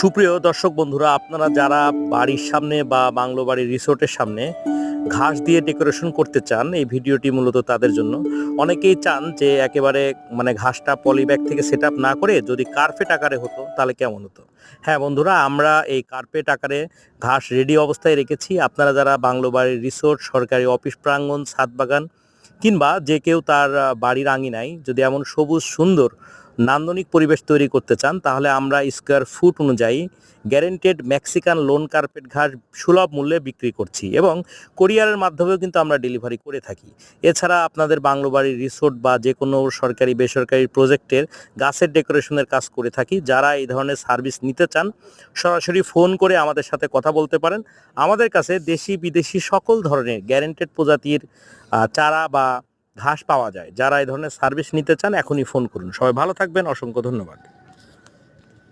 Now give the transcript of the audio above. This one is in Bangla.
সুপ্রিয় দর্শক বন্ধুরা, আপনারা যারা বাড়ির সামনে বা বাংলো বাড়ির রিসোর্টের সামনে ঘাস দিয়ে ডেকোরেশন করতে চান, এই ভিডিওটি মূলত তাদের জন্য। অনেকেই চান যে একেবারে মানে ঘাসটা পলিব্যাগ থেকে সেট না করে যদি কার্পেট আকারে হতো, তাহলে কেমন হতো? হ্যাঁ বন্ধুরা, আমরা এই কার্পেট আকারে ঘাস রেডি অবস্থায় রেখেছি। আপনারা যারা বাংলো বাড়ির রিসোর্ট, সরকারি অফিস প্রাঙ্গণ ছাদ বাগান কিংবা যে কেউ তার বাড়ির আঙিনায় যদি এমন সবুজ, সুন্দর নান্দনিক পরিবেশ তৈরি করতে চান, তাহলে আমরা স্কোয়ার ফুট অনুযায়ী গ্যারেন্টেড মেক্সিকান লোন কার্পেট ঘাস সুলভ মূল্যে বিক্রি করছি এবং কোরিয়ারের মাধ্যমেও কিন্তু আমরা ডেলিভারি করে থাকি। এছাড়া আপনাদের বাংলো বাড়ির রিসোর্ট বা যে কোনো সরকারি বেসরকারি প্রজেক্টের গাছের ডেকোরেশনের কাজ করে থাকি, যারা এই ধরনের সার্ভিস নিতে চান, সরাসরি ফোন করে আমাদের সাথে কথা বলতে পারেন। আমাদের কাছে দেশি বিদেশি সকল ধরনের গ্যারেন্টেড প্রজাতির চারা বা ঘাস পাওয়া যায়। যারা এই ধরনের সার্ভিস নিতে চান এখনই ফোন করুন। সবাই ভালো থাকবেন, অসংখ্য ধন্যবাদ।